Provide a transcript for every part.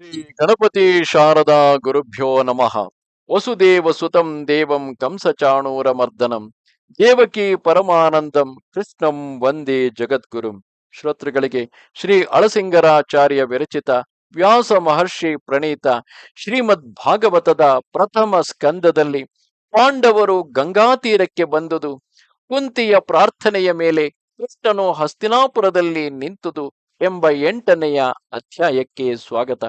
ಶ್ರೀ ಗಣಪತಿ ಶಾರದಾ ಗುರುಭ್ಯೋ ನಮಃ. ವಸುದೇವ ಸುತಂ ದೇವಂ ಕಂಸಚಾಣೂರ ಮರ್ದನಂ. ದೇವಕಿ ಪರಮಾನಂದಂ ಕೃಷ್ಣಂ ವಂದೇ ಜಗದ್ಗುರುಂ. ಶ್ರೋತೃಗಳಿಗೆ ಶ್ರೀ ಅಳಸಿಂಗರಾಚಾರ್ಯ ವಿರಚಿತ ವ್ಯಾಸ ಮಹರ್ಷಿ ಪ್ರಣೀತ ಶ್ರೀಮದ್ ಭಾಗವತದ ಪ್ರಥಮ ಸ್ಕಂದದಲ್ಲಿ ಪಾಂಡವರು ಗಂಗಾ ತೀರಕ್ಕೆ ಬಂದುದು, ಕುಂತಿಯ ಪ್ರಾರ್ಥನೆಯ ಮೇಲೆ ಕೃಷ್ಣನು ಹಸ್ತಿನಾಪುರದಲ್ಲಿ ನಿಂತುದು ಎಂಬ ಎಂಟನೆಯ ಅಧ್ಯಾಯಕ್ಕೆ ಸ್ವಾಗತ.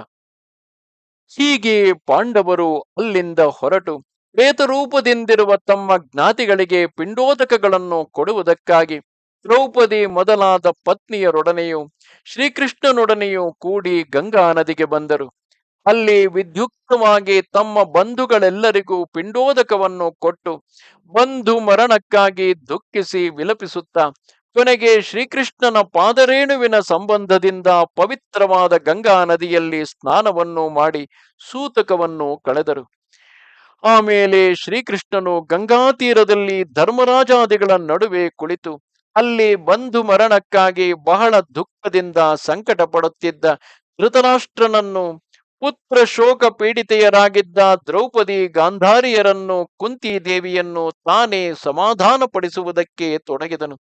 ಹೀಗೆ ಪಾಂಡವರು ಅಲ್ಲಿಂದ ಹೊರಟು ಪ್ರೇತರೂಪದಿಂದಿರುವ ತಮ್ಮ ಜ್ಞಾತಿಗಳಿಗೆ ಪಿಂಡೋದಕಗಳನ್ನು ಕೊಡುವುದಕ್ಕಾಗಿ ದ್ರೌಪದಿ ಮೊದಲಾದ ಪತ್ನಿಯರೊಡನೆಯೂ ಶ್ರೀಕೃಷ್ಣನೊಡನೆಯೂ ಕೂಡಿ ಗಂಗಾ ನದಿಗೆ ಬಂದರು. ಅಲ್ಲಿ ವಿದ್ಯುಕ್ತವಾಗಿ ತಮ್ಮ ಬಂಧುಗಳೆಲ್ಲರಿಗೂ ಪಿಂಡೋದಕವನ್ನು ಕೊಟ್ಟು ಬಂಧು ಮರಣಕ್ಕಾಗಿ ದುಃಖಿಸಿ ವಿಲಪಿಸುತ್ತಾ ಕೊನೆಗೆ ಶ್ರೀಕೃಷ್ಣನ ಪಾದರೇಣುವಿನ ಸಂಬಂಧದಿಂದ ಪವಿತ್ರವಾದ ಗಂಗಾ ನದಿಯಲ್ಲಿ ಸ್ನಾನವನ್ನು ಮಾಡಿ ಸೂತಕವನ್ನು ಕಳೆದರು. ಆಮೇಲೆ ಶ್ರೀಕೃಷ್ಣನು ಗಂಗಾ ತೀರದಲ್ಲಿ ಧರ್ಮರಾಜಾದಿಗಳ ನಡುವೆ ಕುಳಿತು, ಅಲ್ಲಿ ಬಂಧು ಮರಣಕ್ಕಾಗಿ ಬಹಳ ದುಃಖದಿಂದ ಸಂಕಟ ಪಡುತ್ತಿದ್ದ ಧೃತರಾಷ್ಟ್ರನನ್ನು, ಪುತ್ರ ಶೋಕ ಪೀಡಿತೆಯರಾಗಿದ್ದ ದ್ರೌಪದಿ ಗಾಂಧಾರಿಯರನ್ನು ಕುಂತಿ ದೇವಿಯನ್ನು ತಾನೇ ಸಮಾಧಾನಪಡಿಸುವುದಕ್ಕೆ ತೊಡಗಿದನು.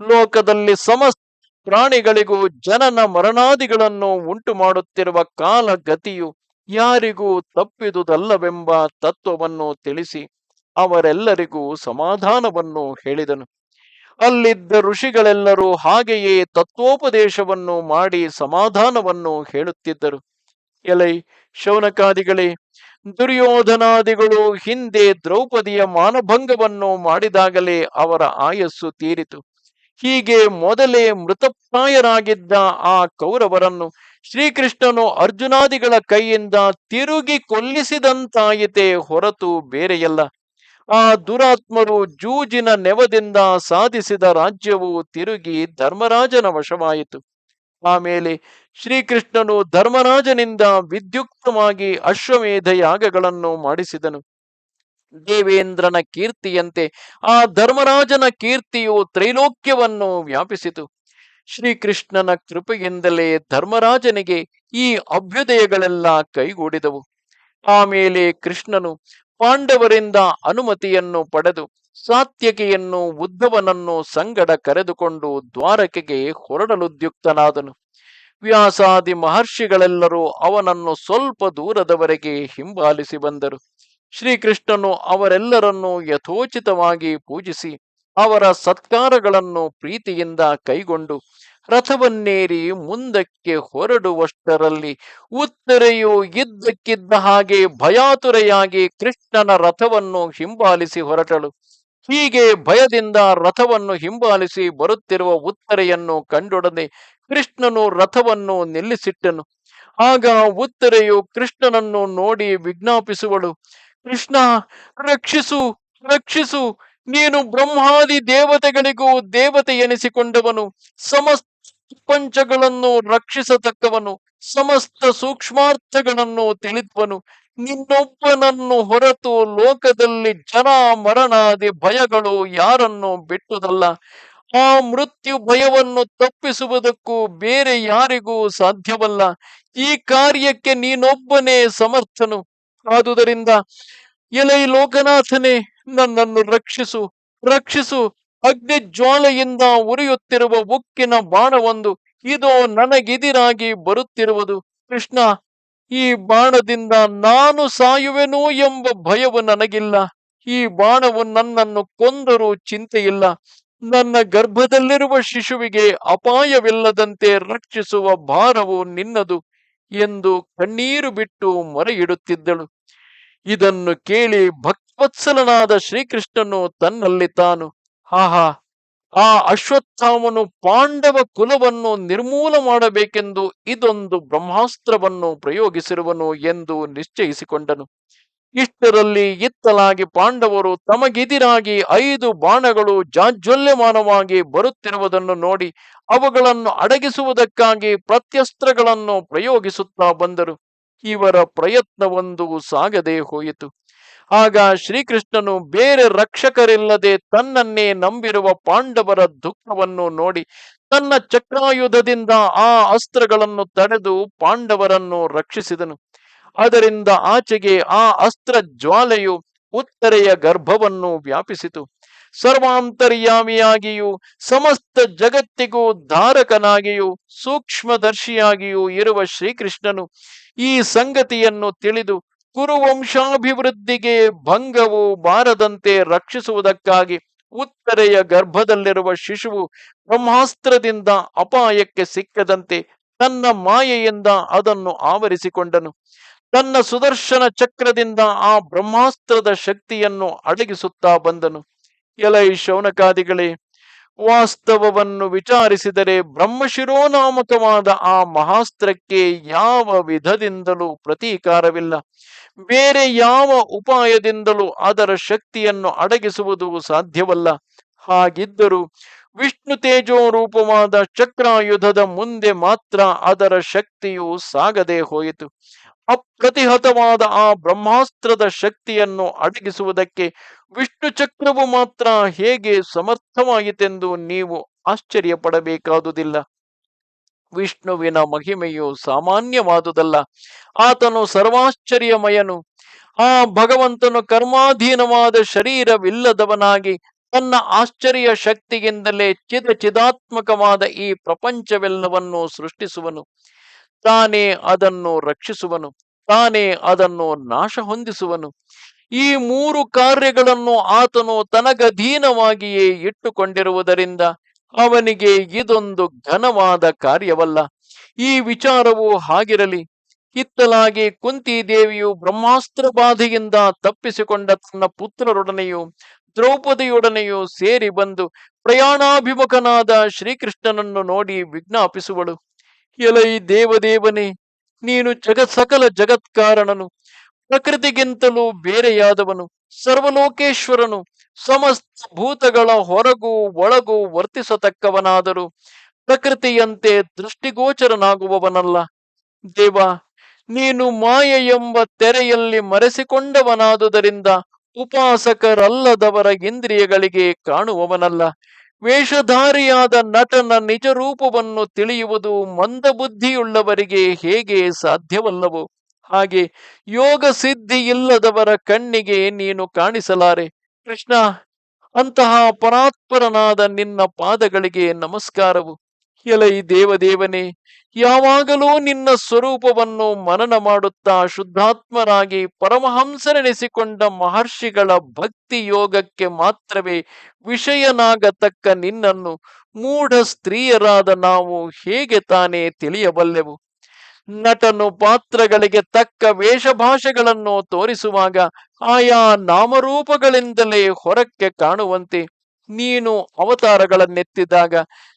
ಲೋಕದಲ್ಲಿ ಸಮಸ್ತ ಪ್ರಾಣಿಗಳಿಗೂ ಜನನ ಮರಣಾದಿಗಳನ್ನು ಉಂಟು ಮಾಡುತ್ತಿರುವ ಕಾಲ ಗತಿಯು ಯಾರಿಗೂ ತಪ್ಪಿದುದಲ್ಲವೆಂಬ ತತ್ವವನ್ನು ತಿಳಿಸಿ ಅವರೆಲ್ಲರಿಗೂ ಸಮಾಧಾನವನ್ನು ಹೇಳಿದನು. ಅಲ್ಲಿದ್ದ ಋಷಿಗಳೆಲ್ಲರೂ ಹಾಗೆಯೇ ತತ್ವೋಪದೇಶವನ್ನು ಮಾಡಿ ಸಮಾಧಾನವನ್ನು ಹೇಳುತ್ತಿದ್ದರು. ಎಲೈ, ಶೌನಕಾದಿಗಳೇ, ದುರ್ಯೋಧನಾದಿಗಳು ಹಿಂದೆ ದ್ರೌಪದಿಯ ಮಾನಭಂಗವನ್ನು ಮಾಡಿದಾಗಲೇ ಅವರ ಆಯಸ್ಸು ತೀರಿತು. ಹೀಗೆ ಮೊದಲೇ ಮೃತಪ್ರಾಯರಾಗಿದ್ದ ಆ ಕೌರವರನ್ನು ಶ್ರೀಕೃಷ್ಣನು ಅರ್ಜುನಾದಿಗಳ ಕೈಯಿಂದ ತಿರುಗಿ ಕೊಲ್ಲಿಸಿದಂತಾಯಿತೇ ಹೊರತು ಬೇರೆಯಲ್ಲ. ಆ ದುರಾತ್ಮರು ಜೂಜಿನ ನೆವದಿಂದ ಸಾಧಿಸಿದ ರಾಜ್ಯವು ತಿರುಗಿ ಧರ್ಮರಾಜನ ವಶವಾಯಿತು. ಆಮೇಲೆ ಶ್ರೀಕೃಷ್ಣನು ಧರ್ಮರಾಜನಿಂದ ವಿದ್ಯುಕ್ತವಾಗಿ ಅಶ್ವಮೇಧ ಯಾಗಗಳನ್ನು ಮಾಡಿಸಿದನು. ದೇವೇಂದ್ರನ ಕೀರ್ತಿಯಂತೆ ಆ ಧರ್ಮರಾಜನ ಕೀರ್ತಿಯು ತ್ರೈಲೋಕ್ಯವನ್ನು ವ್ಯಾಪಿಸಿತು. ಶ್ರೀಕೃಷ್ಣನ ಕೃಪೆಯಿಂದಲೇ ಧರ್ಮರಾಜನಿಗೆ ಈ ಅಭ್ಯುದಯಗಳೆಲ್ಲ ಕೈಗೂಡಿದವು. ಆಮೇಲೆ ಕೃಷ್ಣನು ಪಾಂಡವರಿಂದ ಅನುಮತಿಯನ್ನು ಪಡೆದು ಸಾತ್ಯಕಿಯನ್ನು ಉದ್ಧವನನ್ನು ಸಂಗಡ ಕರೆದುಕೊಂಡು ದ್ವಾರಕೆಗೆ ಹೊರಡಲುದ್ಯುಕ್ತನಾದನು. ವ್ಯಾಸಾದಿ ಮಹರ್ಷಿಗಳೆಲ್ಲರೂ ಅವನನ್ನು ಸ್ವಲ್ಪ ದೂರದವರೆಗೆ ಹಿಂಬಾಲಿಸಿ ಬಂದರು. ಶ್ರೀಕೃಷ್ಣನು ಅವರೆಲ್ಲರನ್ನೂ ಯಥೋಚಿತವಾಗಿ ಪೂಜಿಸಿ ಅವರ ಸತ್ಕಾರಗಳನ್ನು ಪ್ರೀತಿಯಿಂದ ಕೈಗೊಂಡು ರಥವನ್ನೇರಿ ಮುಂದಕ್ಕೆ ಹೊರಡುವಷ್ಟರಲ್ಲಿ ಉತ್ತರೆಯು ಇದ್ದಕ್ಕಿದ್ದ ಹಾಗೆ ಭಯಾತುರೆಯಾಗಿ ಕೃಷ್ಣನ ರಥವನ್ನು ಹಿಂಬಾಲಿಸಿ ಹೊರಟಳು. ಹೀಗೆ ಭಯದಿಂದ ರಥವನ್ನು ಹಿಂಬಾಲಿಸಿ ಬರುತ್ತಿರುವ ಉತ್ತರೆಯನ್ನು ಕಂಡೊಡನೆ ಕೃಷ್ಣನು ರಥವನ್ನು ನಿಲ್ಲಿಸಿಟ್ಟನು. ಆಗ ಉತ್ತರೆಯು ಕೃಷ್ಣನನ್ನು ನೋಡಿ ವಿಜ್ಞಾಪಿಸುವಳು. ಕೃಷ್ಣ, ರಕ್ಷಿಸು ರಕ್ಷಿಸು. ನೀನು ಬ್ರಹ್ಮಾದಿ ದೇವತೆಗಳಿಗೂ ದೇವತೆ ಎನಿಸಿಕೊಂಡವನು. ಸಮಸ್ತ ಪಂಚಗಳನ್ನು ರಕ್ಷಿಸತಕ್ಕವನು. ಸಮಸ್ತ ಸೂಕ್ಷ್ಮಾರ್ಥಗಳನ್ನು ತಿಳಿದ್ವನು. ನಿನ್ನೊಬ್ಬನನ್ನು ಹೊರತು ಲೋಕದಲ್ಲಿ ಜನ ಮರಣಾದಿ ಭಯಗಳು ಯಾರನ್ನು ಬಿಟ್ಟುದಲ್ಲ. ಆ ಮೃತ್ಯು ಭಯವನ್ನು ತಪ್ಪಿಸುವುದಕ್ಕೂ ಬೇರೆ ಯಾರಿಗೂ ಸಾಧ್ಯವಲ್ಲ. ಈ ಕಾರ್ಯಕ್ಕೆ ನೀನೊಬ್ಬನೇ ಸಮರ್ಥನು. ಆದುದರಿಂದ ಎಲೈ ಲೋಕನಾಥನೇ ನನ್ನನ್ನು ರಕ್ಷಿಸು ರಕ್ಷಿಸು. ಅಗ್ನಿ ಜ್ವಾಲೆಯಿಂದ ಉರಿಯುತ್ತಿರುವ ಉಕ್ಕಿನ ಬಾಣವೊಂದು ಇದು ನನಗಿದಿರಾಗಿ ಬರುತ್ತಿರುವುದು. ಕೃಷ್ಣ, ಈ ಬಾಣದಿಂದ ನಾನು ಸಾಯುವೆನೋ ಎಂಬ ಭಯವು ನನಗಿಲ್ಲ. ಈ ಬಾಣವು ನನ್ನನ್ನು ಕೊಂದರೂ ಚಿಂತೆಯಿಲ್ಲ. ನನ್ನ ಗರ್ಭದಲ್ಲಿರುವ ಶಿಶುವಿಗೆ ಅಪಾಯವಿಲ್ಲದಂತೆ ರಕ್ಷಿಸುವ ಭಾರವು ನಿನ್ನದು. ಎಂದು ಕಣ್ಣೀರು ಬಿಟ್ಟು ಮೊರೆಯಿಡುತ್ತಿದ್ದಳು. ಇದನ್ನು ಕೇಳಿ ಭಕ್ತವತ್ಸಲನಾದ ಶ್ರೀಕೃಷ್ಣನು ತನ್ನಲ್ಲಿ ತಾನು, ಆಹಾ, ಆ ಅಶ್ವತ್ಥಾಮನು ಪಾಂಡವ ಕುಲವನ್ನು ನಿರ್ಮೂಲ ಮಾಡಬೇಕೆಂದು ಇದೊಂದು ಬ್ರಹ್ಮಾಸ್ತ್ರವನ್ನು ಪ್ರಯೋಗಿಸಿರುವನು ಎಂದು ನಿಶ್ಚಯಿಸಿಕೊಂಡನು. ಇಷ್ಟರಲ್ಲಿ ಇತ್ತಲಾಗಿ ಪಾಂಡವರು ತಮಗೆದಿರಾಗಿ ಐದು ಬಾಣಗಳು ಜಾಜ್ವಲ್ಯಮಾನವಾಗಿ ಬರುತ್ತಿರುವುದನ್ನು ನೋಡಿ ಅವುಗಳನ್ನು ಅಡಗಿಸುವುದಕ್ಕಾಗಿ ಪ್ರತ್ಯಸ್ತ್ರಗಳನ್ನು ಪ್ರಯೋಗಿಸುತ್ತಾ ಬಂದರು. ಇವರ ಪ್ರಯತ್ನವೊಂದು ಸಾಗದೆ ಹೋಯಿತು. ಆಗ ಶ್ರೀಕೃಷ್ಣನು ಬೇರೆ ರಕ್ಷಕರಿಲ್ಲದೆ ತನ್ನನ್ನೇ ನಂಬಿರುವ ಪಾಂಡವರ ದುಃಖವನ್ನು ನೋಡಿ ತನ್ನ ಚಕ್ರಾಯುಧದಿಂದ ಆ ಅಸ್ತ್ರಗಳನ್ನು ತಡೆದು ಪಾಂಡವರನ್ನು ರಕ್ಷಿಸಿದನು. ಅದರಿಂದ ಆಚೆಗೆ ಆ ಅಸ್ತ್ರ ಜ್ವಾಲೆಯು ಉತ್ತರೆಯ ಗರ್ಭವನ್ನು ವ್ಯಾಪಿಸಿತು. ಸರ್ವಾಂತರ್ಯಾಮಿಯಾಗಿಯೂ, ಸಮಸ್ತ ಜಗತ್ತಿಗೂ ಧಾರಕನಾಗಿಯೂ, ಸೂಕ್ಷ್ಮದರ್ಶಿಯಾಗಿಯೂ ಇರುವ ಶ್ರೀಕೃಷ್ಣನು ಈ ಸಂಗತಿಯನ್ನು ತಿಳಿದು ಕುರುವಂಶಾಭಿವೃದ್ಧಿಗೆ ಭಂಗವು ಬಾರದಂತೆ ರಕ್ಷಿಸುವುದಕ್ಕಾಗಿ ಉತ್ತರೆಯ ಗರ್ಭದಲ್ಲಿರುವ ಶಿಶುವು ಬ್ರಹ್ಮಾಸ್ತ್ರದಿಂದ ಅಪಾಯಕ್ಕೆ ಸಿಕ್ಕದಂತೆ ತನ್ನ ಮಾಯೆಯಿಂದ ಅದನ್ನು ಆವರಿಸಿಕೊಂಡನು. ತನ್ನ ಸುದರ್ಶನ ಚಕ್ರದಿಂದ ಆ ಬ್ರಹ್ಮಾಸ್ತ್ರದ ಶಕ್ತಿಯನ್ನು ಅಡಗಿಸುತ್ತಾ ಬಂದನು. ಎಲೈ ಶೌನಕಾದಿಗಳೇ, ವಾಸ್ತವವನ್ನು ವಿಚಾರಿಸಿದರೆ ಬ್ರಹ್ಮಶಿರೋನಾಮಕವಾದ ಆ ಮಹಾಸ್ತ್ರಕ್ಕೆ ಯಾವ ವಿಧದಿಂದಲೂ ಪ್ರತೀಕಾರವಿಲ್ಲ. ಬೇರೆ ಯಾವ ಉಪಾಯದಿಂದಲೂ ಅದರ ಶಕ್ತಿಯನ್ನು ಅಡಗಿಸುವುದು ಸಾಧ್ಯವಲ್ಲ. ಹಾಗಿದ್ದರೂ ವಿಷ್ಣು ತೇಜೋ ರೂಪವಾದ ಚಕ್ರಾಯುಧದ ಮುಂದೆ ಮಾತ್ರ ಅದರ ಶಕ್ತಿಯು ಸಾಗದೆ ಹೋಯಿತು. ಅಪ್ರತಿಹತವಾದ ಆ ಬ್ರಹ್ಮಾಸ್ತ್ರದ ಶಕ್ತಿಯನ್ನು ಅಡಗಿಸುವುದಕ್ಕೆ ವಿಷ್ಣು ಚಕ್ರವು ಮಾತ್ರ ಹೇಗೆ ಸಮರ್ಥವಾಯಿತೆಂದು ನೀವು ಆಶ್ಚರ್ಯ ಪಡಬೇಕಾದುದಿಲ್ಲ ವಿಷ್ಣುವಿನ ಮಹಿಮೆಯು ಸಾಮಾನ್ಯವಾದುದಲ್ಲ. ಆತನು ಸರ್ವಾಶ್ಚರ್ಯಮಯನು. ಆ ಭಗವಂತನು ಕರ್ಮಾಧೀನವಾದ ಶರೀರವಿಲ್ಲದವನಾಗಿ ತನ್ನ ಆಶ್ಚರ್ಯ ಶಕ್ತಿಯಿಂದಲೇ ಚಿದ ಚಿದಾತ್ಮಕವಾದ ಈ ಪ್ರಪಂಚವೆಲ್ಲವನ್ನು ಸೃಷ್ಟಿಸುವನು. ತಾನೇ ಅದನ್ನು ರಕ್ಷಿಸುವನು, ತಾನೇ ಅದನ್ನು ನಾಶ ಹೊಂದಿಸುವನು. ಈ ಮೂರು ಕಾರ್ಯಗಳನ್ನು ಆತನು ತನಗಧೀನವಾಗಿಯೇ ಇಟ್ಟುಕೊಂಡಿರುವುದರಿಂದ ಅವನಿಗೆ ಇದೊಂದು ಘನವಾದ ಕಾರ್ಯವಲ್ಲ. ಈ ವಿಚಾರವು ಹಾಗಿರಲಿ. ಕಿತ್ತಲಾಗಿ ಕುಂತಿ ದೇವಿಯು ಬ್ರಹ್ಮಾಸ್ತ್ರ ಬಾಧೆಯಿಂದ ತಪ್ಪಿಸಿಕೊಂಡ ತನ್ನ ಪುತ್ರರೊಡನೆಯೂ ದ್ರೌಪದಿಯೊಡನೆಯೂ ಸೇರಿ ಬಂದು ಪ್ರಯಾಣಾಭಿಮುಖನಾದ ಶ್ರೀಕೃಷ್ಣನನ್ನು ನೋಡಿ ವಿಜ್ಞಾಪಿಸುವಳು. ಎಲೈ ದೇವದೇವನೇ, ನೀನು ಜಗತ್ ಸಕಲ ಜಗತ್ಕಾರಣನು, ಪ್ರಕೃತಿಗಿಂತಲೂ ಬೇರೆಯಾದವನು, ಸರ್ವಲೋಕೇಶ್ವರನು, ಸಮಸ್ತ ಭೂತಗಳ ಹೊರಗೂ ಒಳಗೂ ವರ್ತಿಸತಕ್ಕವನಾದರೂ, ಪ್ರಕೃತಿಯಂತೆ ದೃಷ್ಟಿಗೋಚರನಾಗುವವನಲ್ಲ. ದೇವ, ನೀನು ಮಾಯ ಎಂಬ ತೆರೆಯಲ್ಲಿ ಮರೆಸಿಕೊಂಡವನಾದುದರಿಂದ ಉಪಾಸಕರಲ್ಲದವರ ಇಂದ್ರಿಯಗಳಿಗೆ ಕಾಣುವವನಲ್ಲ. ವೇಷಧಾರಿಯಾದ ನಟನ ನಿಜ ರೂಪವನ್ನು ತಿಳಿಯುವುದು ಮಂದಬುದ್ಧಿಯುಳ್ಳವರಿಗೆ ಹೇಗೆ ಸಾಧ್ಯವಲ್ಲವು? ಹಾಗೆ ಯೋಗ ಸಿದ್ಧಿ ಇಲ್ಲದವರ ಕಣ್ಣಿಗೆ ನೀನು ಕಾಣಿಸಲಾರೆ. ಕೃಷ್ಣ, ಅಂತಹ ಪರಾತ್ಪರನಾದ ನಿನ್ನ ಪಾದಗಳಿಗೆ ನಮಸ್ಕಾರವು. ಎಲೈ ದೇವದೇವನೇ ಯಾವಾಗಲೂ ನಿನ್ನ ಸ್ವರೂಪವನ್ನು ಮನನ ಮಾಡುತ್ತಾ ಶುದ್ಧಾತ್ಮರಾಗಿ ಪರಮಹಂಸರೆನಿಸಿಕೊಂಡ ಮಹರ್ಷಿಗಳ ಭಕ್ತಿ ಯೋಗಕ್ಕೆ ಮಾತ್ರವೇ ವಿಷಯನಾಗತಕ್ಕ ನಿನ್ನನ್ನು ಮೂಢ ಸ್ತ್ರೀಯರಾದ ನಾವು ಹೇಗೆ ತಾನೇ ತಿಳಿಯಬಲ್ಲೆವು? ನಟನು ಪಾತ್ರಗಳಿಗೆ ತಕ್ಕ ವೇಷಭಾಷೆಗಳನ್ನು ತೋರಿಸುವಾಗ ಆಯಾ ನಾಮರೂಪಗಳಿಂದಲೇ ಹೊರಕ್ಕೆ ಕಾಣುವಂತೆ ನೀನು ಅವತಾರಗಳನ್ನೆತ್ತಿದಾಗ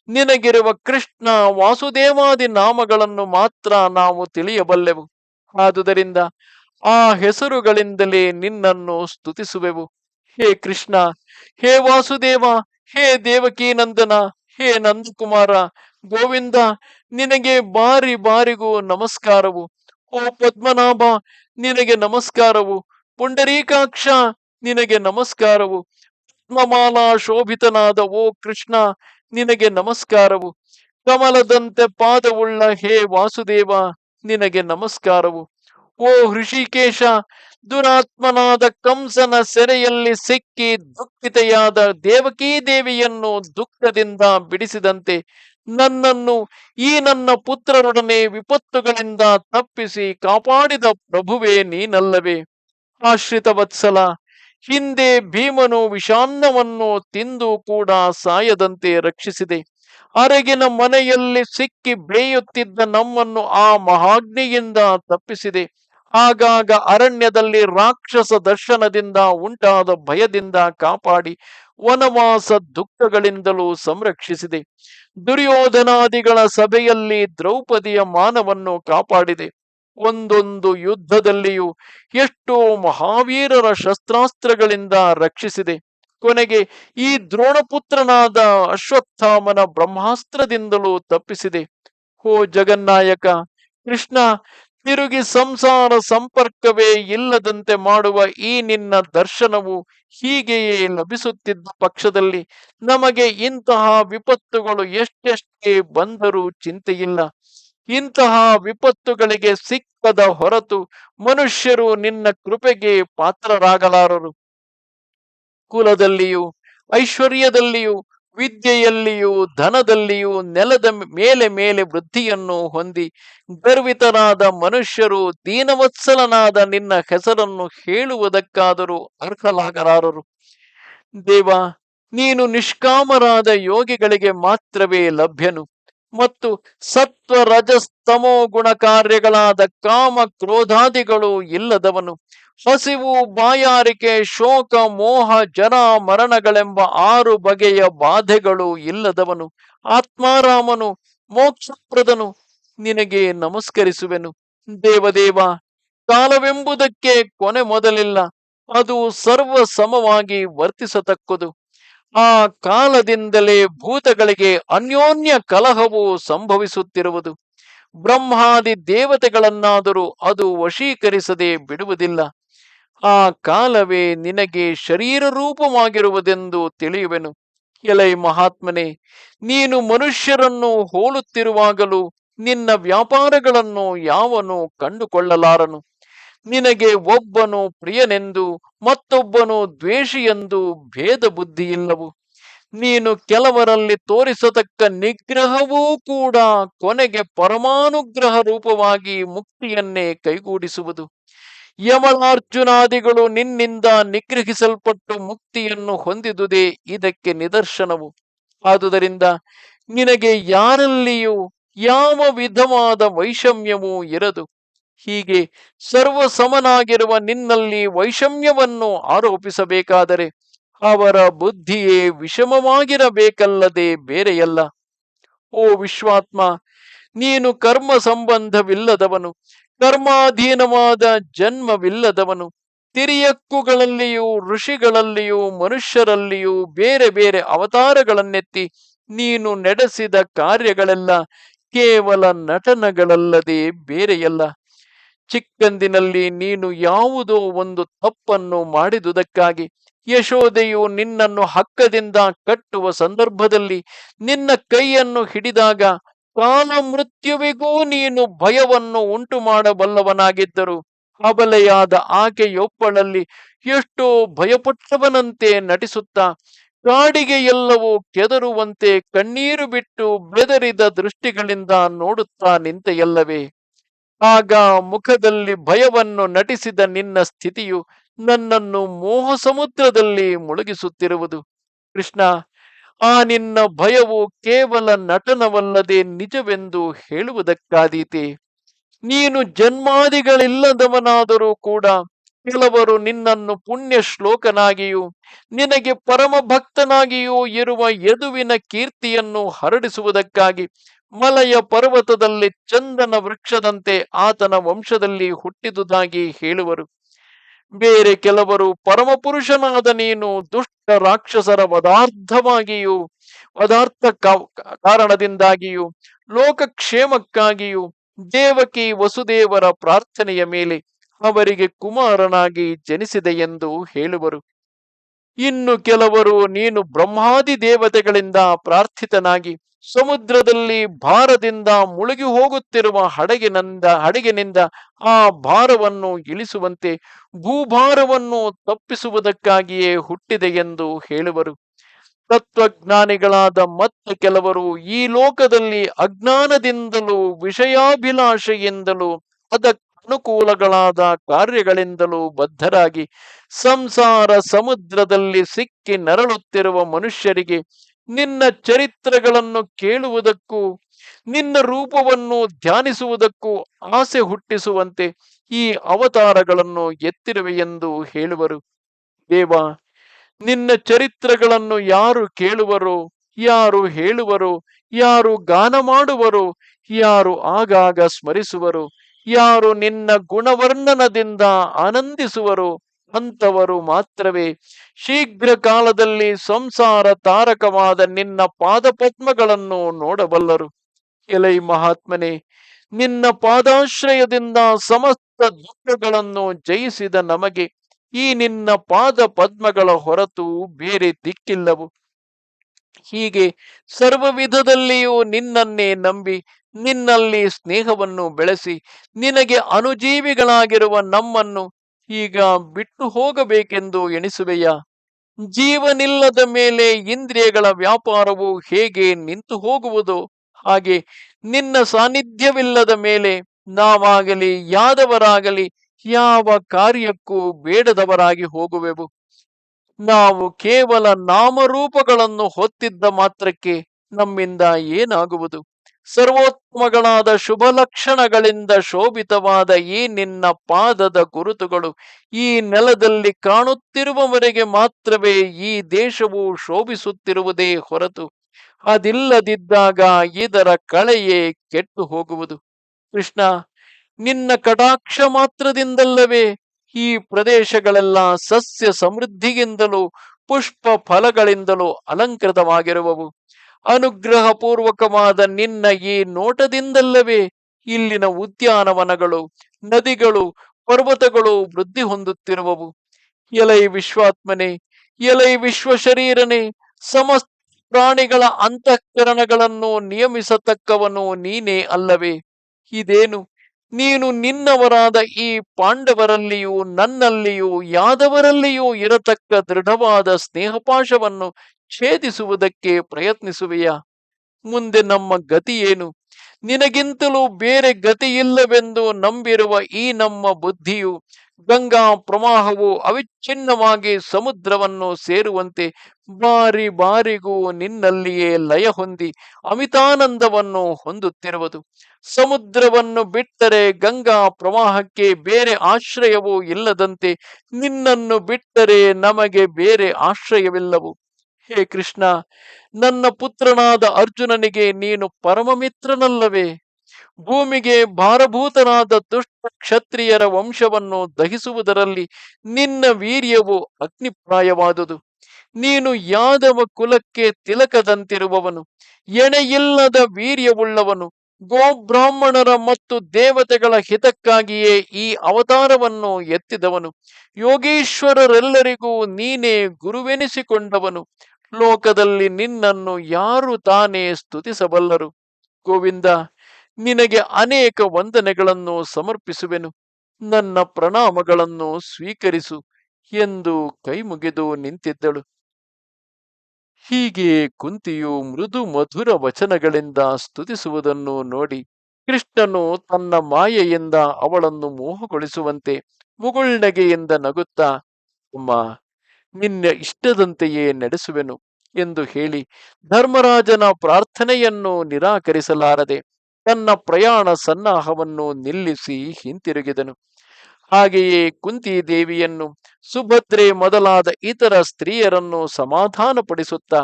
ನಿನಗಿರುವ ಕೃಷ್ಣ ವಾಸುದೇವಾದಿ ನಾಮಗಳನ್ನು ಮಾತ್ರ ನಾವು ತಿಳಿಯಬಲ್ಲೆವು. ಆದುದರಿಂದ ಆ ಹೆಸರುಗಳಿಂದಲೇ ನಿನ್ನನ್ನು ಸ್ತುತಿಸುವೆವು. ಹೇ ಕೃಷ್ಣ, ಹೇ ವಾಸುದೇವ, ಹೇ ದೇವಕೀ ನಂದನ ಹೇ ನಂದಕುಮಾರ, ಗೋವಿಂದ, ನಿನಗೆ ಬಾರಿ ಬಾರಿಗೂ ನಮಸ್ಕಾರವು. ಓ ಪದ್ಮನಾಭ, ನಿನಗೆ ನಮಸ್ಕಾರವು. ಪುಂಡರೀಕಾಕ್ಷ, ನಿನಗೆ ನಮಸ್ಕಾರವು. ಪದ್ಮಮಾಲಾ ಶೋಭಿತನಾದ ಓ ಕೃಷ್ಣ, ನಿನಗೆ ನಮಸ್ಕಾರವು. ಕಮಲದಂತೆ ಪಾದವುಳ್ಳ ಹೇ ವಾಸುದೇವ, ನಿನಗೆ ನಮಸ್ಕಾರವು. ಓ ಹೃಷಿಕೇಶ, ದುರಾತ್ಮನಾದ ಕಂಸನ ಸೆರೆಯಲ್ಲಿ ಸಿಕ್ಕಿ ದುಃಖಿತೆಯಾದ ದೇವಕೀ ದೇವಿಯನ್ನು ದುಃಖದಿಂದ ಬಿಡಿಸಿದಂತೆ ನನ್ನನ್ನು ಈ ನನ್ನ ಪುತ್ರರೊಡನೆ ವಿಪತ್ತುಗಳಿಂದ ತಪ್ಪಿಸಿ ಕಾಪಾಡಿದ ಪ್ರಭುವೇ ನೀನಲ್ಲವೇ. ಆಶ್ರಿತ ವತ್ಸಲ ಹಿಂದೆ ಭೀಮನು ವಿಷಾನ್ನವನ್ನು ತಿಂದು ಕೂಡ ಸಾಯದಂತೆ ರಕ್ಷಿಸಿದೆ. ಅರಗಿನ ಮನೆಯಲ್ಲಿ ಸಿಕ್ಕಿ ಬೇಯುತ್ತಿದ್ದ ನಮ್ಮನ್ನು ಆ ಮಹಾಗ್ನಿಯಿಂದ ತಪ್ಪಿಸಿದೆ. ಆಗಾಗ ಅರಣ್ಯದಲ್ಲಿ ರಾಕ್ಷಸ ದರ್ಶನದಿಂದ ಉಂಟಾದ ಭಯದಿಂದ ಕಾಪಾಡಿ ವನವಾಸ ದುಃಖಗಳಿಂದಲೂ ಸಂರಕ್ಷಿಸಿದೆ. ದುರ್ಯೋಧನಾದಿಗಳ ಸಭೆಯಲ್ಲಿ ದ್ರೌಪದಿಯ ಮಾನವನ್ನು ಕಾಪಾಡಿದೆ. ಒಂದೊಂದು ಯುದ್ಧದಲ್ಲಿಯೂ ಎಷ್ಟೋ ಮಹಾವೀರರ ಶಸ್ತ್ರಾಸ್ತ್ರಗಳಿಂದ ರಕ್ಷಿಸಿದೆ. ಕೊನೆಗೆ ಈ ದ್ರೋಣಪುತ್ರನಾದ ಅಶ್ವತ್ಥಾಮನ ಬ್ರಹ್ಮಾಸ್ತ್ರದಿಂದಲೂ ತಪ್ಪಿಸಿದೆ. ಓ ಜಗನ್ನಾಯಕ, ಕೃಷ್ಣ, ತಿರುಗಿ ಸಂಸಾರ ಸಂಪರ್ಕವೇ ಇಲ್ಲದಂತೆ ಮಾಡುವ ಈ ನಿನ್ನ ದರ್ಶನವು ಹೀಗೆಯೇ ಲಭಿಸುತ್ತಿದ್ದ ಪಕ್ಷದಲ್ಲಿ ನಮಗೆ ಇಂತಹ ವಿಪತ್ತುಗಳು ಎಷ್ಟೆಷ್ಟೇ ಬಂದರೂ ಚಿಂತೆಯಿಲ್ಲ. ಇಂತಹ ವಿಪತ್ತುಗಳಿಗೆ ಸಿಕ್ಕದ ಹೊರತು ಮನುಷ್ಯರು ನಿನ್ನ ಕೃಪೆಗೆ ಪಾತ್ರರಾಗಲಾರರು. ಕುಲದಲ್ಲಿಯೂ, ಐಶ್ವರ್ಯದಲ್ಲಿಯೂ, ವಿದ್ಯೆಯಲ್ಲಿಯೂ, ಧನದಲ್ಲಿಯೂ, ನೆಲದ ಮೇಲೆ ಮೇಲೆ ವೃದ್ಧಿಯನ್ನು ಹೊಂದಿ ಗರ್ವಿತರಾದ ಮನುಷ್ಯರು ದೀನವತ್ಸಲನಾದ ನಿನ್ನ ಹೆಸರನ್ನು ಹೇಳುವುದಕ್ಕಾದರೂ ಅರ್ಹಲಾಗಲಾರರು ದೇವ, ನೀನು ನಿಷ್ಕಾಮರಾದ ಯೋಗಿಗಳಿಗೆ ಮಾತ್ರವೇ ಲಭ್ಯನು. ಮತ್ತು ಸತ್ವ ರಜಸ್ತಮೋ ಗುಣ ಕಾರ್ಯಗಳಾದ ಕಾಮ ಕ್ರೋಧಾದಿಗಳು ಇಲ್ಲದವನು. ಹಸಿವು, ಬಾಯಾರಿಕೆ, ಶೋಕ, ಮೋಹ ಜನ ಮರಣಗಳೆಂಬ ಆರು ಬಗೆಯ ಬಾಧೆಗಳು ಇಲ್ಲದವನು. ಆತ್ಮಾರಾಮನು, ಮೋಕ್ಷಪ್ರದನು, ನಿನಗೆ ನಮಸ್ಕರಿಸುವೆನು. ದೇವದೇವ, ಕಾಲವೆಂಬುದಕ್ಕೆ ಕೊನೆ ಮೊದಲಿಲ್ಲ. ಅದು ಸರ್ವ ಸಮವಾಗಿ ವರ್ತಿಸತಕ್ಕದು. ಆ ಕಾಲದಿಂದಲೇ ಭೂತಗಳಿಗೆ ಅನ್ಯೋನ್ಯ ಕಲಹವು ಸಂಭವಿಸುತ್ತಿರುವುದು. ಬ್ರಹ್ಮಾದಿ ದೇವತೆಗಳನ್ನಾದರೂ ಅದು ವಶೀಕರಿಸದೆ ಬಿಡುವುದಿಲ್ಲ. ಆ ಕಾಲವೇ ನಿನಗೆ ಶರೀರ ರೂಪವಾಗಿರುವುದೆಂದು ತಿಳಿಯುವೆನು. ಎಲೈ ಮಹಾತ್ಮನೇ, ನೀನು ಮನುಷ್ಯರನ್ನು ಹೋಲುತ್ತಿರುವಾಗಲೂ ನಿನ್ನ ವ್ಯಾಪಾರಗಳನ್ನು ಯಾವನು ಕಂಡುಕೊಳ್ಳಲಾರನು. ನಿನಗೆ ಒಬ್ಬನು ಪ್ರಿಯನೆಂದು ಮತ್ತೊಬ್ಬನು ದ್ವೇಷಿಯೆಂದು ಭೇದ ಬುದ್ಧಿಯಿಲ್ಲವು. ನೀನು ಕೆಲವರಲ್ಲಿ ತೋರಿಸತಕ್ಕ ನಿಗ್ರಹವೂ ಕೂಡ ಕೊನೆಗೆ ಪರಮಾನುಗ್ರಹ ರೂಪವಾಗಿ ಮುಕ್ತಿಯನ್ನೇ ಕೈಗೂಡಿಸುವುದು. ಯಮಲಾರ್ಜುನಾದಿಗಳು ನಿನ್ನಿಂದ ನಿಗ್ರಹಿಸಲ್ಪಟ್ಟು ಮುಕ್ತಿಯನ್ನು ಹೊಂದಿದುದೇ ಇದಕ್ಕೆ ನಿದರ್ಶನವು. ಆದುದರಿಂದ ನಿನಗೆ ಯಾರಲ್ಲಿಯೂ ಯಾವ ವಿಧವಾದ ವೈಷಮ್ಯವೂ ಇರದು. ಹೀಗೆ ಸರ್ವ ಸಮನಾಗಿರುವ ನಿನ್ನಲ್ಲಿ ವೈಷಮ್ಯವನ್ನು ಆರೋಪಿಸಬೇಕಾದರೆ ಅವರ ಬುದ್ಧಿಯೇ ವಿಷಮವಾಗಿರಬೇಕಲ್ಲದೆ ಬೇರೆಯಲ್ಲ. ಓ ವಿಶ್ವಾತ್ಮ, ನೀನು ಕರ್ಮ ಸಂಬಂಧವಿಲ್ಲದವನು, ಕರ್ಮಾಧೀನವಾದ ಜನ್ಮವಿಲ್ಲದವನು, ತಿರಿಯಕ್ಕುಗಳಲ್ಲಿಯೂ, ಋಷಿಗಳಲ್ಲಿಯೂ, ಮನುಷ್ಯರಲ್ಲಿಯೂ ಬೇರೆ ಬೇರೆ ಅವತಾರಗಳನ್ನೆತ್ತಿ ನೀನು ನಡೆಸಿದ ಕಾರ್ಯಗಳೆಲ್ಲ ಕೇವಲ ನಟನಗಳಲ್ಲದೆ ಬೇರೆಯಲ್ಲ. ಚಿಕ್ಕಂದಿನಲ್ಲಿ ನೀನು ಯಾವುದೋ ಒಂದು ತಪ್ಪನ್ನು ಮಾಡಿದುದಕ್ಕಾಗಿ ಯಶೋದೆಯು ನಿನ್ನನ್ನು ಹಕ್ಕದಿಂದ ಕಟ್ಟುವ ಸಂದರ್ಭದಲ್ಲಿ ನಿನ್ನ ಕೈಯನ್ನು ಹಿಡಿದಾಗ ಕಾಲ ಮೃತ್ಯುವಿಗೂ ನೀನು ಭಯವನ್ನು ಉಂಟು ಮಾಡಬಲ್ಲವನಾಗಿದ್ದರು ಅಬಲೆಯಾದ ಆಕೆಯೊಪ್ಪಳಲ್ಲಿ ಎಷ್ಟೋ ಭಯಪಟ್ಟವನಂತೆ ನಟಿಸುತ್ತಾ ಕಾಡಿಗೆ ಎಲ್ಲವೂ ಕೆದರುವಂತೆ ಕಣ್ಣೀರು ಬಿಟ್ಟು ಬೆದರಿದ ದೃಷ್ಟಿಗಳಿಂದ ನೋಡುತ್ತಾ ನಿಂತೆಯಲ್ಲವೇ? ಆಗ ಮುಖದಲ್ಲಿ ಭಯವನ್ನು ನಟಿಸಿದ ನಿನ್ನ ಸ್ಥಿತಿಯು ನನ್ನನ್ನು ಮೋಹ ಸಮುದ್ರದಲ್ಲಿ ಮುಳುಗಿಸುತ್ತಿರುವುದು. ಕೃಷ್ಣ, ಆ ನಿನ್ನ ಭಯವು ಕೇವಲ ನಟನವಲ್ಲದೆ ನಿಜವೆಂದು ಹೇಳುವುದಕ್ಕಾದೀತಿ. ನೀನು ಜನ್ಮಾದಿಗಳಿಲ್ಲದವನಾದರೂ ಕೂಡ ಕೆಲವರು ನಿನ್ನನ್ನು ಪುಣ್ಯ ಶ್ಲೋಕನಾಗಿಯೂ ನಿನಗೆ ಪರಮ ಭಕ್ತನಾಗಿಯೂ ಇರುವ ಯದುವಿನ ಕೀರ್ತಿಯನ್ನು ಹರಡಿಸುವುದಕ್ಕಾಗಿ ಮಲಯ ಪರ್ವತದಲ್ಲಿ ಚಂದನ ವೃಕ್ಷದಂತೆ ಆತನ ವಂಶದಲ್ಲಿ ಹುಟ್ಟಿದುದಾಗಿ ಹೇಳುವರು. ಬೇರೆ ಕೆಲವರು ಪರಮಪುರುಷನಾದ ನೀನು ದುಷ್ಟ ರಾಕ್ಷಸರ ಪದಾರ್ಥವಾಗಿಯೂ ಪದಾರ್ಥ ಕಾರಣದಿಂದಾಗಿಯೂ, ಲೋಕಕ್ಷೇಮಕ್ಕಾಗಿಯೂ ದೇವಕಿ ವಸುದೇವರ ಪ್ರಾರ್ಥನೆಯ ಮೇಲೆ ಅವರಿಗೆ ಕುಮಾರನಾಗಿ ಜನಿಸಿದೆ ಎಂದು ಹೇಳುವರು. ಇನ್ನು ಕೆಲವರು ನೀನು ಬ್ರಹ್ಮಾದಿ ದೇವತೆಗಳಿಂದ ಪ್ರಾರ್ಥಿತನಾಗಿ ಸಮುದ್ರದಲ್ಲಿ ಭಾರದಿಂದ ಮುಳುಗಿ ಹೋಗುತ್ತಿರುವ ಹಡಗಿನಿಂದ ಹಡಗಿನಿಂದ ಆ ಭಾರವನ್ನು ಇಳಿಸುವಂತೆ ಭೂಭಾರವನ್ನು ತಪ್ಪಿಸುವುದಕ್ಕಾಗಿಯೇ ಹುಟ್ಟಿದೆ ಎಂದು ಹೇಳುವರು. ತತ್ವಜ್ಞಾನಿಗಳಾದ ಮತ್ತೆ ಕೆಲವರು ಈ ಲೋಕದಲ್ಲಿ ಅಜ್ಞಾನದಿಂದಲೂ ವಿಷಯಾಭಿಲಾಷೆಯಿಂದಲೂ ಅದಕ್ಕೆ ಅನುಕೂಲಗಳಾದ ಕಾರ್ಯಗಳಿಂದಲೂ ಬದ್ಧರಾಗಿ ಸಂಸಾರ ಸಮುದ್ರದಲ್ಲಿ ಸಿಕ್ಕಿ ನರಳುತ್ತಿರುವ ಮನುಷ್ಯರಿಗೆ ನಿನ್ನ ಚರಿತ್ರೆಗಳನ್ನು ಕೇಳುವುದಕ್ಕೂ, ನಿನ್ನ ರೂಪವನ್ನು ಧ್ಯಾನಿಸುವುದಕ್ಕೂ ಆಸೆ ಹುಟ್ಟಿಸುವಂತೆ ಈ ಅವತಾರಗಳನ್ನು ಎತ್ತಿರುವೆ ಎಂದು ಹೇಳುವರು. ದೇವ, ನಿನ್ನ ಚರಿತ್ರೆಗಳನ್ನು ಯಾರು ಕೇಳುವರು, ಯಾರು ಹೇಳುವರು, ಯಾರು ಗಾನ ಮಾಡುವರು, ಯಾರು ಆಗಾಗ ಸ್ಮರಿಸುವರು, ಯಾರು ನಿನ್ನ ಗುಣವರ್ಣನದಿಂದ ಆನಂದಿಸುವರು ಅಂತವರು ಮಾತ್ರವೇ. ಶೀಘ್ರ ಕಾಲದಲ್ಲಿ ಸಂಸಾರ ತಾರಕವಾದ ನಿನ್ನ ಪಾದಪದ್ಮಗಳನ್ನು ನೋಡಬಲ್ಲರು. ಎಲೈ ಮಹಾತ್ಮನೆ, ನಿನ್ನ ಪಾದಾಶ್ರಯದಿಂದ ಸಮಸ್ತ ದುಃಖಗಳನ್ನು ಜಯಿಸಿದ ನಮಗೆ ಈ ನಿನ್ನ ಪಾದ ಪದ್ಮಗಳ ಹೊರತು ಬೇರೆ ದಿಕ್ಕಿಲ್ಲವು. ಹೀಗೆ ಸರ್ವ ವಿಧದಲ್ಲಿಯೂ ನಿನ್ನನ್ನೇ ನಂಬಿ ನಿನ್ನಲ್ಲಿ ಸ್ನೇಹವನ್ನು ಬೆಳೆಸಿ ನಿನಗೆ ಅನುಜೀವಿಗಳಾಗಿರುವ ನಮ್ಮನ್ನು ಈಗ ಬಿಟ್ಟು ಹೋಗಬೇಕೆಂದು ಎಣಿಸುವೆಯಾ? ಜೀವನಿಲ್ಲದ ಮೇಲೆ ಇಂದ್ರಿಯಗಳ ವ್ಯಾಪಾರವು ಹೇಗೆ ನಿಂತು ಹೋಗುವುದು? ಹಾಗೆ ನಿನ್ನ ಸಾನ್ನಿಧ್ಯವಿಲ್ಲದ ಮೇಲೆ ನಾವಾಗಲಿ ಯಾದವರಾಗಲಿ ಯಾವ ಕಾರ್ಯಕ್ಕೂ ಬೇಡದವರಾಗಿ ಹೋಗುವೆವು. ನಾವು ಕೇವಲ ನಾಮರೂಪಗಳನ್ನು ಹೊತ್ತಿದ್ದ ಮಾತ್ರಕ್ಕೆ ನಮ್ಮಿಂದ ಏನಾಗುವುದು? ಸರ್ವೋತ್ತಮಗಳಾದ ಶುಭ ಲಕ್ಷಣಗಳಿಂದ ಶೋಭಿತವಾದ ಈ ನಿನ್ನ ಪಾದದ ಗುರುತುಗಳು ಈ ನೆಲದಲ್ಲಿ ಕಾಣುತ್ತಿರುವವರೆಗೆ ಮಾತ್ರವೇ ಈ ದೇಶವು ಶೋಭಿಸುತ್ತಿರುವುದೇ ಹೊರತು ಅದಿಲ್ಲದಿದ್ದಾಗ ಇದರ ಕಳೆಯೇ ಕೆಟ್ಟು ಹೋಗುವುದು. ಕೃಷ್ಣ, ನಿನ್ನ ಕಟಾಕ್ಷ ಮಾತ್ರದಿಂದಲ್ಲವೇ ಈ ಪ್ರದೇಶಗಳೆಲ್ಲ ಸಸ್ಯ ಸಮೃದ್ಧಿಯಿಂದಲೂ ಪುಷ್ಪ ಫಲಗಳಿಂದಲೂ ಅಲಂಕೃತವಾಗಿರುವವು. ಅನುಗ್ರಹ ಪೂರ್ವಕವಾದ ನಿನ್ನ ಈ ನೋಟದಿಂದಲ್ಲವೇ ಇಲ್ಲಿನ ಉದ್ಯಾನವನಗಳು, ನದಿಗಳು, ಪರ್ವತಗಳು ವೃದ್ಧಿ ಹೊಂದುತ್ತಿರುವವು. ಎಲೈ ವಿಶ್ವಾತ್ಮನೆ, ಎಲೈ ವಿಶ್ವ ಶರೀರನೆ ಸಮಸ್ತ ಪ್ರಾಣಿಗಳ ಅಂತಃಕರಣಗಳನ್ನು ನಿಯಮಿಸತಕ್ಕವನು ನೀನೇ ಅಲ್ಲವೇ. ಇದೇನು? ನೀನು ನಿನ್ನವರಾದ ಈ ಪಾಂಡವರಲ್ಲಿಯೂ ನನ್ನಲ್ಲಿಯೂ ಯಾದವರಲ್ಲಿಯೂ ಇರತಕ್ಕ ದೃಢವಾದ ಸ್ನೇಹಪಾಶವನ್ನು ಛೇದಿಸುವುದಕ್ಕೆ ಪ್ರಯತ್ನಿಸುವೆಯ? ಮುಂದೆ ನಮ್ಮ ಗತಿ ಏನು? ನಿನಗಿಂತಲೂ ಬೇರೆ ಗತಿಯಿಲ್ಲವೆಂದು ನಂಬಿರುವ ಈ ನಮ್ಮ ಬುದ್ಧಿಯು ಗಂಗಾ ಪ್ರವಾಹವು ಅವಿಚ್ಛಿನ್ನವಾಗಿ ಸಮುದ್ರವನ್ನು ಸೇರುವಂತೆ ಬಾರಿ ಬಾರಿಗೂ ನಿನ್ನಲ್ಲಿಯೇ ಲಯ ಹೊಂದಿ ಅಮಿತಾನಂದವನ್ನು ಹೊಂದುತ್ತಿರುವುದು. ಸಮುದ್ರವನ್ನು ಬಿಟ್ಟರೆ ಗಂಗಾ ಪ್ರವಾಹಕ್ಕೆ ಬೇರೆ ಆಶ್ರಯವೂ ಇಲ್ಲದಂತೆ ನಿನ್ನನ್ನು ಬಿಟ್ಟರೆ ನಮಗೆ ಬೇರೆ ಆಶ್ರಯವಿಲ್ಲವು. ಹೇ ಕೃಷ್ಣ, ನನ್ನ ಪುತ್ರನಾದ ಅರ್ಜುನನಿಗೆ ನೀನು ಪರಮ ಮಿತ್ರನಲ್ಲವೇ ಭೂಮಿಗೆ ಭಾರಭೂತನಾದ ದುಷ್ಟ ಕ್ಷತ್ರಿಯರ ವಂಶವನ್ನು ದಹಿಸುವುದರಲ್ಲಿ ನಿನ್ನ ವೀರ್ಯವು ಅಗ್ನಿಪ್ರಾಯವಾದುದು. ನೀನು ಯಾದವ ಕುಲಕ್ಕೆ ತಿಲಕದಂತಿರುವವನು, ಎಣೆಯಿಲ್ಲದ ವೀರ್ಯವುಳ್ಳವನು, ಗೋಬ್ರಾಹ್ಮಣರ ಮತ್ತು ದೇವತೆಗಳ ಹಿತಕ್ಕಾಗಿಯೇ ಈ ಅವತಾರವನ್ನು ಎತ್ತಿದವನು. ಯೋಗೀಶ್ವರರೆಲ್ಲರಿಗೂ ನೀನೇ ಗುರುವೆನಿಸಿಕೊಂಡವನು. ಲೋಕದಲ್ಲಿ ನಿನ್ನನ್ನು ಯಾರು ತಾನೇ ಸ್ತುತಿಸಬಲ್ಲರು? ಗೋವಿಂದ, ನಿನಗೆ ಅನೇಕ ವಂದನೆಗಳನ್ನು ಸಮರ್ಪಿಸುವೆನು. ನನ್ನ ಪ್ರಣಾಮಗಳನ್ನು ಸ್ವೀಕರಿಸು ಎಂದು ಕೈ ಮುಗಿದು ನಿಂತಿದ್ದಳು. ಹೀಗೆ ಕುಂತಿಯು ಮೃದು ಮಧುರ ವಚನಗಳಿಂದ ಸ್ತುತಿಸುವುದನ್ನು ನೋಡಿ ಕೃಷ್ಣನು ತನ್ನ ಮಾಯೆಯಿಂದ ಅವಳನ್ನು ಮೋಹಗೊಳಿಸುವಂತೆ ಮುಗುಳ್ನಗೆಯಿಂದ ನಗುತ್ತಾ, ಅಮ್ಮ ನಿನ್ನ ಇಷ್ಟದಂತೆಯೇ ನಡೆಸುವೆನು ಎಂದು ಹೇಳಿ ಧರ್ಮರಾಜನ ಪ್ರಾರ್ಥನೆಯನ್ನು ನಿರಾಕರಿಸಲಾರದೆ ತನ್ನ ಪ್ರಯಾಣ ಸನ್ನಾಹವನ್ನು ನಿಲ್ಲಿಸಿ ಹಿಂತಿರುಗಿದನು. ಹಾಗೆಯೇ ಕುಂತಿ ದೇವಿಯನ್ನು ಸುಭದ್ರೆ ಮೊದಲಾದ ಇತರ ಸ್ತ್ರೀಯರನ್ನು ಸಮಾಧಾನಪಡಿಸುತ್ತಾ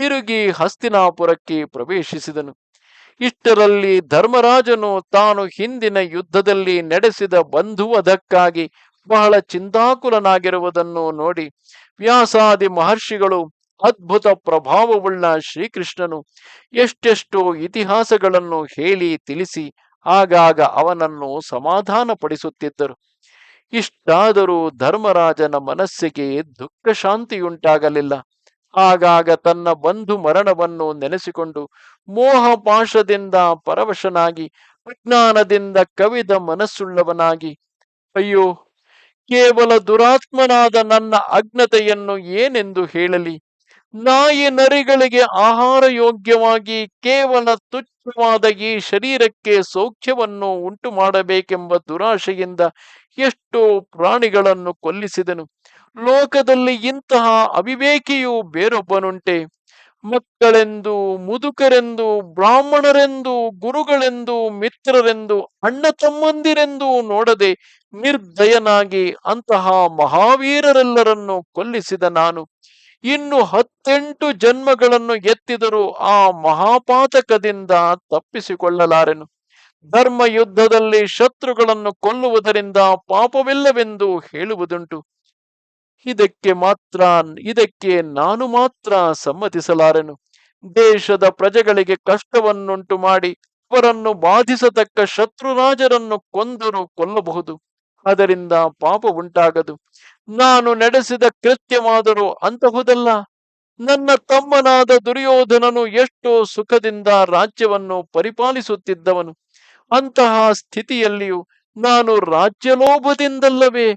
ತಿರುಗಿ ಹಸ್ತಿನಾಪುರಕ್ಕೆ ಪ್ರವೇಶಿಸಿದನು. ಇಷ್ಟರಲ್ಲಿ ಧರ್ಮರಾಜನು ತಾನು ಹಿಂದಿನ ಯುದ್ಧದಲ್ಲಿ ನಡೆಸಿದ ಬಂಧುವಧಕ್ಕಾಗಿ ಬಹಳ ಚಿಂತಾಕುಲನಾಗಿರುವುದನ್ನು ನೋಡಿ ವ್ಯಾಸಾದಿ ಮಹರ್ಷಿಗಳು ಅದ್ಭುತ ಪ್ರಭಾವವುಳ್ಳ ಶ್ರೀಕೃಷ್ಣನು ಎಷ್ಟೆಷ್ಟೋ ಇತಿಹಾಸಗಳನ್ನು ಹೇಳಿ ತಿಳಿಸಿ ಆಗಾಗ ಅವನನ್ನು ಸಮಾಧಾನ ಪಡಿಸುತ್ತಿದ್ದರು ಇಷ್ಟಾದರೂ ಧರ್ಮರಾಜನ ಮನಸ್ಸಿಗೆ ದುಃಖ ಶಾಂತಿಯುಂಟಾಗಲಿಲ್ಲ ಆಗಾಗ ತನ್ನ ಬಂಧು ಮರಣವನ್ನು ನೆನೆಸಿಕೊಂಡು ಮೋಹಪಾಶದಿಂದ ಪರವಶನಾಗಿ ಅಜ್ಞಾನದಿಂದ ಕವಿದ ಮನಸ್ಸುಳ್ಳವನಾಗಿ, ಅಯ್ಯೋ ಕೇವಲ ದುರಾತ್ಮನಾದ ನನ್ನ ಅಜ್ಞತೆಯನ್ನು ಏನೆಂದು ಹೇಳಲಿ? ನಾಯಿ ನರಿಗಳಿಗೆ ಆಹಾರ ಯೋಗ್ಯವಾಗಿ ಕೇವಲ ತುಚ್ಛವಾದ ಈ ಶರೀರಕ್ಕೆ ಸೌಖ್ಯವನ್ನು ಉಂಟು ಮಾಡಬೇಕೆಂಬ ದುರಾಶೆಯಿಂದ ಎಷ್ಟೋ ಪ್ರಾಣಿಗಳನ್ನು ಕೊಲ್ಲಿಸಿದನು. ಲೋಕದಲ್ಲಿ ಇಂತಹ ಅವಿವೇಕಿಯು ಬೇರೊಬ್ಬನುಂಟೆ. ಮಕ್ಕಳೆಂದು, ಮುದುಕರೆಂದು, ಬ್ರಾಹ್ಮಣರೆಂದು, ಗುರುಗಳೆಂದು, ಮಿತ್ರರೆಂದು, ಅಣ್ಣ ತಮ್ಮಂದಿರೆಂದು ನೋಡದೆ ನಿರ್ದಯನಾಗಿ ಅಂತಹ ಮಹಾವೀರರೆಲ್ಲರನ್ನು ಕೊಲ್ಲಿಸಿದ ನಾನು. ಇನ್ನು ಹತ್ತೆಂಟು ಜನ್ಮಗಳನ್ನು ಎತ್ತಿದರೂ ಆ ಮಹಾಪಾತಕದಿಂದ ತಪ್ಪಿಸಿಕೊಳ್ಳಲಾರೆನು. ಧರ್ಮ ಯುದ್ಧದಲ್ಲಿ ಶತ್ರುಗಳನ್ನು ಕೊಲ್ಲುವುದರಿಂದ ಪಾಪವಿಲ್ಲವೆಂದು ಹೇಳುವುದುಂಟು. ಇದಕ್ಕೆ ಮಾತ್ರ ಇದಕ್ಕೆ ನಾನು ಮಾತ್ರ ಸಮ್ಮತಿಸಲಾರೆನು. ದೇಶದ ಪ್ರಜೆಗಳಿಗೆ ಕಷ್ಟವನ್ನುಂಟು ಮಾಡಿ ಅವರನ್ನು ಬಾಧಿಸತಕ್ಕ ಶತ್ರುರಾಜರನ್ನು ಕೊಂದರು ಕೊಲ್ಲಬಹುದು. ಅದರಿಂದ ಪಾಪ ಉಂಟಾಗದು. ನಾನು ನಡೆಸಿದ ಕೃತ್ಯವಾದರೂ ಅಂತಹುದಲ್ಲ. ನನ್ನ ತಮ್ಮನಾದ ದುರ್ಯೋಧನನು ಎಷ್ಟೋ ಸುಖದಿಂದ ರಾಜ್ಯವನ್ನು ಪರಿಪಾಲಿಸುತ್ತಿದ್ದವನು. ಅಂತಹ ಸ್ಥಿತಿಯಲ್ಲಿಯೂ ನಾನು ರಾಜ್ಯಲೋಭದಿಂದಲ್ಲವೇ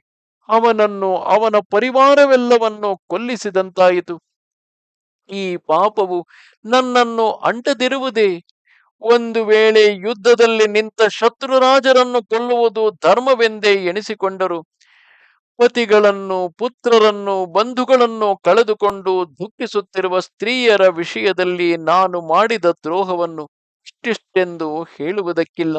ಅವನನ್ನು ಅವನ ಪರಿವಾರವೆಲ್ಲವನ್ನು ಕೊಲ್ಲಿಸಿದಂತಾಯಿತು. ಈ ಪಾಪವು ನನ್ನನ್ನು ಅಂಟದಿರುವುದೇ? ಒಂದು ವೇಳೆ ಯುದ್ಧದಲ್ಲಿ ನಿಂತ ಶತ್ರುರಾಜರನ್ನು ಕೊಲ್ಲುವುದು ಧರ್ಮವೆಂದೇ ಎಣಿಸಿಕೊಂಡರು. ಪತಿಗಳನ್ನು, ಪುತ್ರರನ್ನು, ಬಂಧುಗಳನ್ನು ಕಳೆದುಕೊಂಡು ದುಃಖಿಸುತ್ತಿರುವ ಸ್ತ್ರೀಯರ ವಿಷಯದಲ್ಲಿ ನಾನು ಮಾಡಿದ ದ್ರೋಹವನ್ನು ಇಷ್ಟಿಷ್ಟೆಂದು ಹೇಳುವುದಕ್ಕಿಲ್ಲ.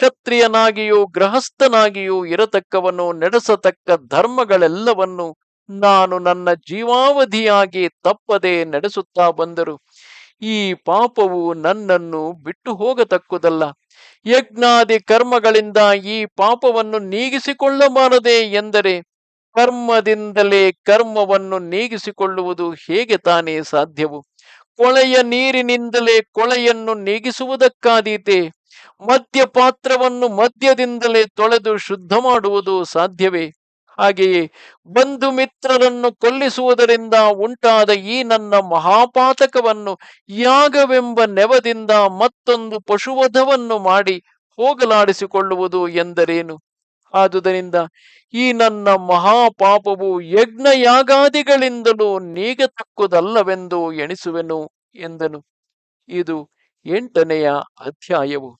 ಕ್ಷತ್ರಿಯನಾಗಿಯೂ ಗೃಹಸ್ಥನಾಗಿಯೂ ಇರತಕ್ಕವನು ನಡೆಸತಕ್ಕ ಧರ್ಮಗಳೆಲ್ಲವನ್ನು ನಾನು ನನ್ನ ಜೀವಾವಧಿಯಾಗಿ ತಪ್ಪದೆ ನಡೆಸುತ್ತಾ ಬಂದರು. ಈ ಪಾಪವು ನನ್ನನ್ನು ಬಿಟ್ಟು ಹೋಗತಕ್ಕುದಲ್ಲ. ಯಜ್ಞಾದಿ ಕರ್ಮಗಳಿಂದ ಈ ಪಾಪವನ್ನು ನೀಗಿಸಿಕೊಳ್ಳಬಾರದೆ ಎಂದರೆ ಕರ್ಮದಿಂದಲೇ ಕರ್ಮವನ್ನು ನೀಗಿಸಿಕೊಳ್ಳುವುದು ಹೇಗೆ ತಾನೇ ಸಾಧ್ಯವು? ಕೊಳೆಯ ನೀರಿನಿಂದಲೇ ಕೊಳೆಯನ್ನು ನೀಗಿಸುವುದಕ್ಕಾದೀತೆ? ಮದ್ಯ ಪಾತ್ರವನ್ನು ಮದ್ಯದಿಂದಲೇ ತೊಳೆದು ಶುದ್ಧ ಮಾಡುವುದು ಸಾಧ್ಯವೇ? ಹಾಗೆಯೇ ಬಂಧು ಮಿತ್ರರನ್ನು ಕೊಲ್ಲಿಸುವುದರಿಂದ ಉಂಟಾದ ಈ ನನ್ನ ಮಹಾಪಾತಕವನ್ನು ಯಾಗವೆಂಬ ನೆವದಿಂದ ಮತ್ತೊಂದು ಪಶುವಧವನ್ನು ಮಾಡಿ ಹೋಗಲಾಡಿಸಿಕೊಳ್ಳುವುದು ಎಂದರೇನು? ಆದುದರಿಂದ ಈ ನನ್ನ ಮಹಾಪಾಪವು ಯಜ್ಞಯಾಗಾದಿಗಳಿಂದಲೂ ನೀಗತಕ್ಕುದಲ್ಲವೆಂದು ಎಣಿಸುವೆನು ಎಂದನು. ಇದು ಎಂಟನೆಯ ಅಧ್ಯಾಯವು.